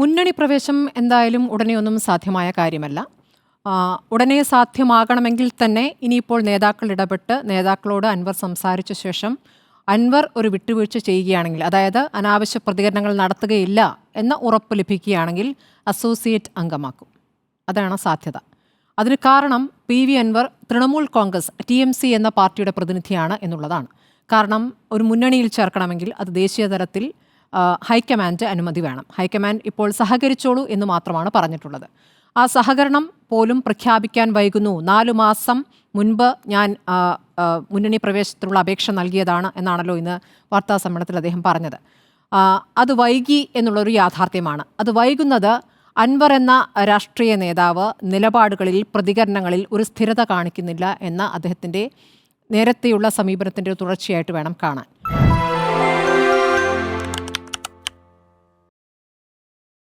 മുന്നണി പ്രവേശം എന്തായാലും ഉടനെയൊന്നും സാധ്യമായ കാര്യമല്ല. ഉടനെ സാധ്യമാകണമെങ്കിൽ തന്നെ ഇനിയിപ്പോൾ നേതാക്കൾ ഇടപെട്ട് നേതാക്കളോട് അൻവർ സംസാരിച്ച ശേഷം അൻവർ ഒരു വിട്ടുവീഴ്ച ചെയ്യുകയാണെങ്കിൽ അതായത് അനാവശ്യ പ്രതികരണങ്ങൾ നടത്തുകയില്ല എന്ന ഉറപ്പ് ലഭിക്കുകയാണെങ്കിൽ അസോസിയേറ്റ് അംഗമാക്കും. അതാണ് സാധ്യത. അതിന് കാരണം P V Anvar Trinamool Congress T M C എന്ന പാർട്ടിയുടെ പ്രതിനിധിയാണ് എന്നുള്ളതാണ്. കാരണം ഒരു മുന്നണിയിൽ ചേർക്കണമെങ്കിൽ അത് ദേശീയ തലത്തിൽ ഹൈക്കമാൻഡ് അനുമതി വേണം. ഹൈക്കമാൻഡ് ഇപ്പോൾ സഹകരിച്ചോളൂ എന്ന് മാത്രമാണ് പറഞ്ഞിട്ടുള്ളത്. ആ സഹകരണം പോലും പ്രഖ്യാപിക്കാൻ വൈകുന്നു. നാലു മാസം മുൻപ് ഞാൻ മുന്നണി പ്രവേശനത്തിനുള്ള അപേക്ഷ നൽകിയതാണ് എന്നാണല്ലോ ഇന്ന് വാർത്താ സമ്മേളനത്തിൽ അദ്ദേഹം പറഞ്ഞത്. അത് വൈകി എന്നുള്ളൊരു യാഥാർത്ഥ്യമാണ്. അത് വൈകുന്നത് അൻവർ എന്ന രാഷ്ട്രീയ നേതാവ് നിലപാടുകളിൽ പ്രതികരണങ്ങളിൽ ഒരു സ്ഥിരത കാണിക്കുന്നില്ല എന്ന അദ്ദേഹത്തിന്റെ നേരത്തെയുള്ള സമീപനത്തിന്റെ തുടർച്ചയായിട്ട് വേണം കാണാൻ.